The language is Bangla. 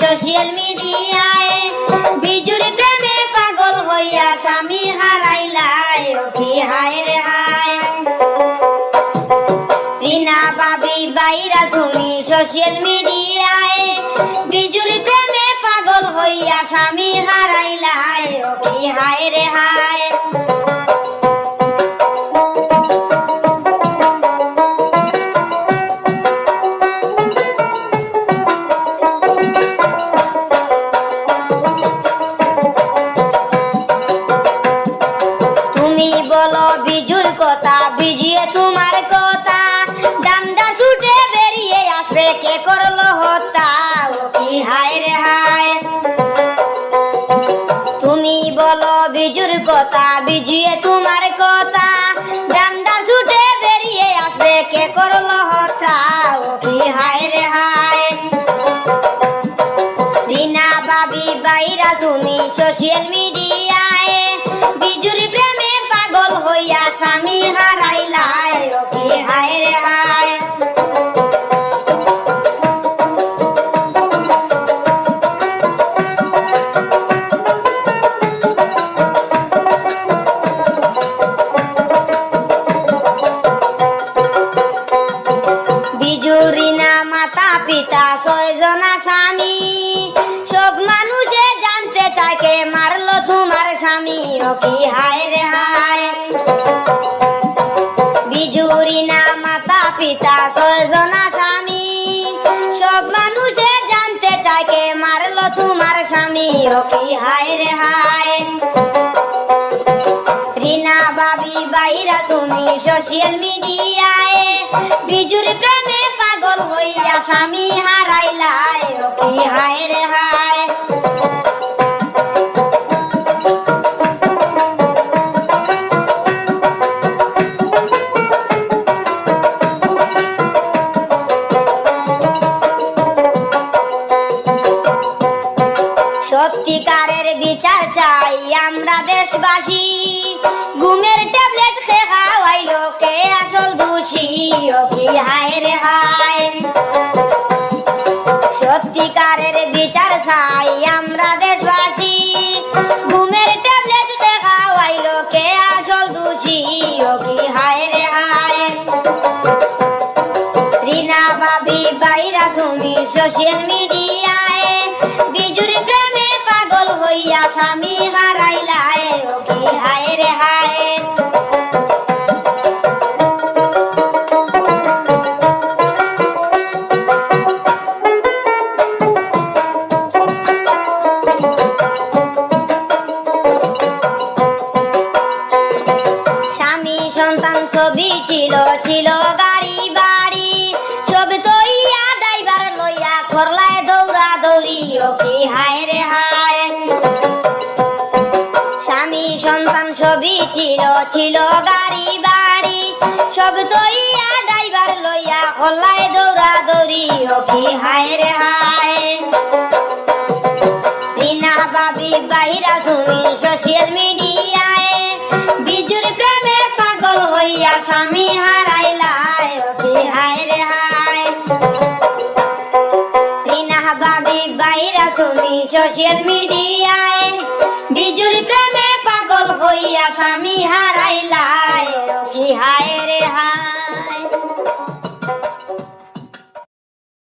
সোশ্যাল মিডিয়ায় বিজুর প্রেমে পাগল হইয়া স্বামী হারাইলাই কি হায় রে হায়। রিনা বাবি বাইরা তুমি সোশ্যাল মিডিয়ায় বিজুর প্রেমে পাগল হইয়া স্বামী হারাইলাই কি হায় রে হায়। কথা বিজিয়ে তোমার কথা। ডান্ডা ছুটে বেরিয়ে আসবে, কে করল হত্যা? ও কি হায় রে হায়? তুমি বলো বিজুর কথা বিজিয়ে তোমার কথা। ডান্ডা ছুটে বেরিয়ে আসবে, কে করল হত্যা? ও কি হায় রে হায়? রিনা, বাবি, বাইরা, তুমি সোশ্যাল মিডিয়ায় বিজুরি স্বামী রে হায়। বিজুরিনা মাতা পিতা, ছয়জনা স্বামী। সব মানুষে জানতে চায় কে মারলো তোমার স্বামী ও কি হায় রে হায়। বিজুরিনা মাতা পিতা, ছয়জনা স্বামী। সব মানুষে জানতে চায় কে মারলো তোমার স্বামী। ও কি হায় রে হায়। রিনা বাবি বাইরা তুমি সোশ্যাল মিডিয়ায় বিজুর প্রেমে পাগল হইয়া স্বামী হারাইলাই ও কি হায় রে হায়। সত্যিকারের বিচার চাই আমরা দেশবাসী। ঘুমের ট্যাবলেট খেয়ে খাওয়াইলো কে আসল দোষী, ও কি হায় রে হায়। সত্যিকারের বিচার চাই আমরা দেশবাসী। ঘুমের ট্যাবলেট খেয়ে খাওয়াইলো কে আসল দোষী, ও কি হায় রে হায়। রিনা বাবি বাইরা তুমি সোশ্যাল মিডিয়ায় বিজুর প্রেমে হইয়া স্বামী হারাইলাই ও কি হায় রে হায়? ছিল ছিল সন্তান ছবি ছিল ছিল গাড়ি, বাড়ি। সব তৈয়া ড্রাইভার লইয়া করলায় দৌড়া দৌড়ি ও কি হায় রে হায়। বাবি তুমি সোশ্যাল মিডিয়ায় বিজুর প্রেমে পাগল হইয়া স্বামী হায় রে হায়। বাবি তুমি সোশ্যাল মিডিয়ায় বিজুর প্রেমে হইয়া স্বামী হারাইলায় কি হায় রে হা